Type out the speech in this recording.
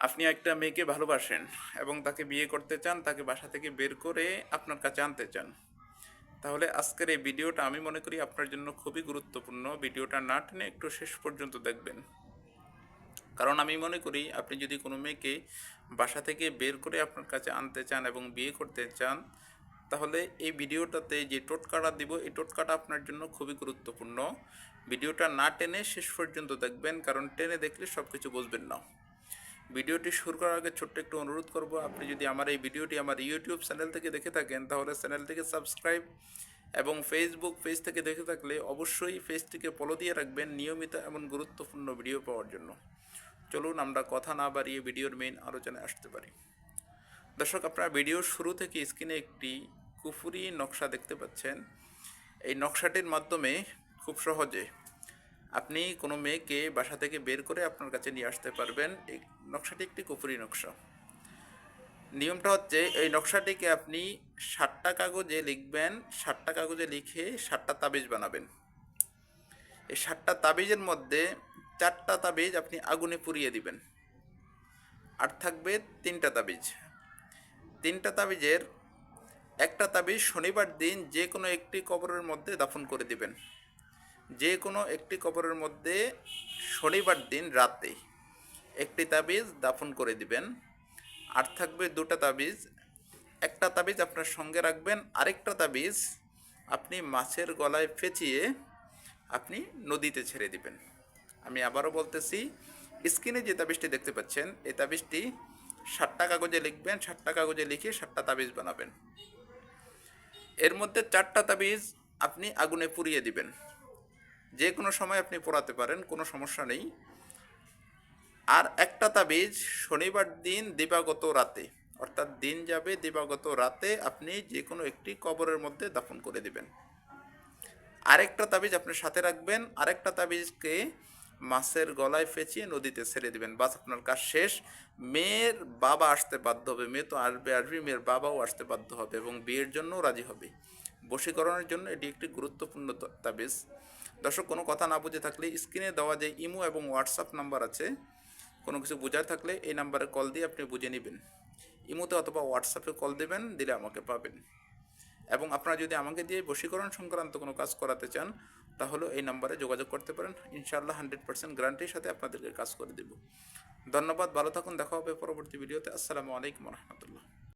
আপনি একটা মেয়েকে ভালোবাসেন এবং তাকে বিয়ে করতে চান, তাকে বাসা থেকে বের করে আপনার কাছে আনতে চান। তাহলে আজকের এই ভিডিওটা আমি মনে করি আপনার জন্য খুবই গুরুত্বপূর্ণ। ভিডিওটা না টেনে একটু শেষ পর্যন্ত দেখবেন। কারণ আমি মনে করি আপনি যদি কোনো মেয়েকে বাসা থেকে বের করে আপনার কাছে আনতে চান এবং বিয়ে করতে চান, তাহলে এই ভিডিওটাতে যে টোটকাটা দিব, এই টোটকাটা আপনার জন্য খুবই গুরুত্বপূর্ণ। ভিডিওটা না টেনে শেষ পর্যন্ত দেখবেন, কারণ টেনে দেখলে সব কিছু বুঝবেন না। ভিডিওটি শুরু করার আগে ছোট্ট একটু অনুরোধ করব, আপনি যদি আমার এই ভিডিওটি আমার ইউটিউব চ্যানেল থেকে দেখে থাকেন, তাহলে চ্যানেলটিকে সাবস্ক্রাইব এবং ফেসবুক পেজ থেকে দেখে থাকলে অবশ্যই পেজটিকে ফলো দিয়ে রাখবেন নিয়মিত এমন গুরুত্বপূর্ণ ভিডিও পাওয়ার জন্য। চলুন আমরা কথা না বাড়িয়ে ভিডিওর মেইন আলোচনায় আসতে পারি। দর্শক, আপনারা ভিডিওর শুরু থেকে স্ক্রিনে একটি কুফুরি নকশা দেখতে পাচ্ছেন। এই নকশাটির মাধ্যমে খুব সহজে আপনি কোনো মেয়েকে বাসা থেকে বের করে আপনার কাছে নিয়ে আসতে পারবেন। এই নকশাটি একটি কুফুরি নকশা। নিয়মটা হচ্ছে, এই নকশাটিকে আপনি ষাটটা কাগজে লিখবেন ষাটটা কাগজে লিখে ষাটটা তাবিজ বানাবেন। এই ষাটটা তাবিজের মধ্যে চারটা তাবিজ আপনি আগুনে পুড়িয়ে দিবেন। আর থাকবে তিনটা তাবিজ। তিনটা তাবিজের একটা তাবিজ শনিবার দিন যে কোনো একটি কবরের মধ্যে দাফন করে দিবেন। যে কোনো একটি কবরের মধ্যে শনিবার দিন রাতে একটি তাবিজ দাফন করে দিবেন। আর থাকবে দুটা তাবিজ। একটা তাবিজ আপনার সঙ্গে রাখবেন, আরেকটা তাবিজ আপনি মাছের গলায় ফেঁচিয়ে আপনি নদীতে ছেড়ে দিবেন। আমি আবারও বলতেছি, স্ক্রিনে যে তাবিজটি দেখতে পাচ্ছেন, এই তাবিজটি ষাটটা কাগজে লিখবেন ষাটটা কাগজে লিখে ষাটটা তাবিজ বানাবেন। এর মধ্যে চারটা তাবিজ আপনি আগুনে পুড়িয়ে দিবেন। যে কোনো সময় আপনি পড়াতে পারেন, কোনো সমস্যা নেই। আর একটা তাবিজ শনিবার দিন দিবাগত রাতে, অর্থাৎ দিন যাবে দিবাগত রাতে আপনি যে কোনো একটি কবরের মধ্যে দাফন করে দিবেন। আরেকটা তাবিজ আপনি সাথে রাখবেন, আরেকটা তাবিজকে মাছের গলায় ফেঁচিয়ে নদীতে ছেড়ে দিবেন। বাস আপনার কাজ শেষ। মেয়ের বাবা আসতে বাধ্য হবে। মেয়ে তো আসবে আসবে, মেয়ের বাবাও আসতে বাধ্য হবে এবং বিয়ের জন্যও রাজি হবে। বশীকরণের জন্য এটি একটি গুরুত্বপূর্ণ তাবিজ। দর্শক, কোনো কথা না বুঝে থাকলে স্ক্রিনে দেওয়া যে ইমো এবং হোয়াটসঅ্যাপ নাম্বার আছে, কোনো কিছু বোঝার থাকলে এই নাম্বারে কল দিয়ে আপনি বুঝে নেবেন। ইমোতে অথবা হোয়াটসঅ্যাপে কল দেবেন, দিলে আমাকে পাবেন। এবং আপনারা যদি আমাকে দিয়ে বশীকরণ সংক্রান্ত কোনো কাজ করাতে চান, তাহলে এই নাম্বারে যোগাযোগ করতে পারেন। ইনশাআল্লাহ হান্ড্রেড পার্সেন্ট গ্যারান্টির সাথে আপনাদেরকে কাজ করে দেব। ধন্যবাদ, ভালো থাকুন, দেখা হবে পরবর্তী ভিডিওতে। আসসালামু আলাইকুম রহমতুল্লাহ।